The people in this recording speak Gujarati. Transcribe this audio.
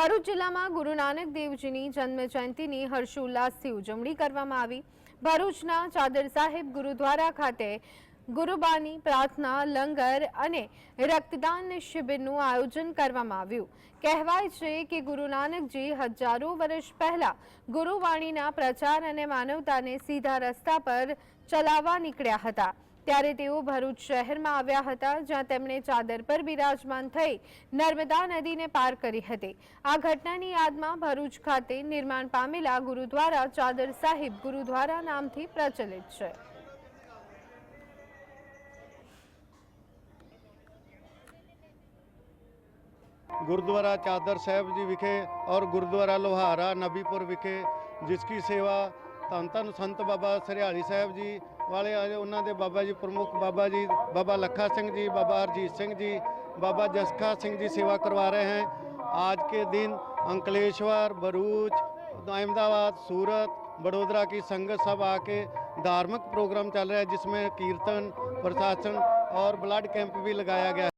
ભરૂચ જિલ્લામાં ગુરુ નાનક દેવજીની જન્મ જયંતિની હર્ષોલ્લાસથી ઉજવણી કરવામાં આવી. ભરૂચના ચાદર સાહેબ ગુરુદ્વારા ખાતે ગુરુબાની પ્રાર્થના, લંગર અને રક્તદાન શિબિરનું આયોજન કરવામાં આવ્યું. કહેવાય છે કે ગુરુ નાનકજી હજારો વર્ષ પહેલા ગુરુવાણીના પ્રચાર અને માનવતાને સીધા રસ્તા પર ચલાવવા નીકળ્યા હતા. ત્યારે તેઓ ભરૂચ શહેરમાં આવ્યા હતા, જ્યાં તેમણે ચાદર પર બિરાજમાન થઈ નર્મદા નદીને પાર કરી હતી. આ ઘટનાની યાદમાં ભરૂચ ખાતે નિર્માણ પામેલા ગુરુદ્વારા ચાદર સાહિબ ગુરુદ્વારા નામથી પ્રચલિત છે. गुरुद्वारा चादर साहब जी विखे और गुरुद्वारा लोहारा नबीपुर विखे जिसकी सेवा तन तन संत बाबा सरियाली साहब ਵਾਲੇ ਆਏ ਉਹਨਾਂ ਦੇ ਬਾਬਾ ਜੀ ਪ੍ਰਮੁੱਖ ਬਾਬਾ ਜੀ ਬਾਬਾ ਲੱਖਾ ਸਿੰਘ जी बाबा हरजीत सिंह जी बाबा जसखा सिंह जी सेवा करवा रहे हैं आज के दिन अंकलेश्वर भरूच अहमदाबाद सूरत बड़ोदरा की संगत सब आके धार्मिक प्रोग्राम चल रहा है जिसमें कीर्तन प्रशासन और ब्लड कैंप भी लगाया गया है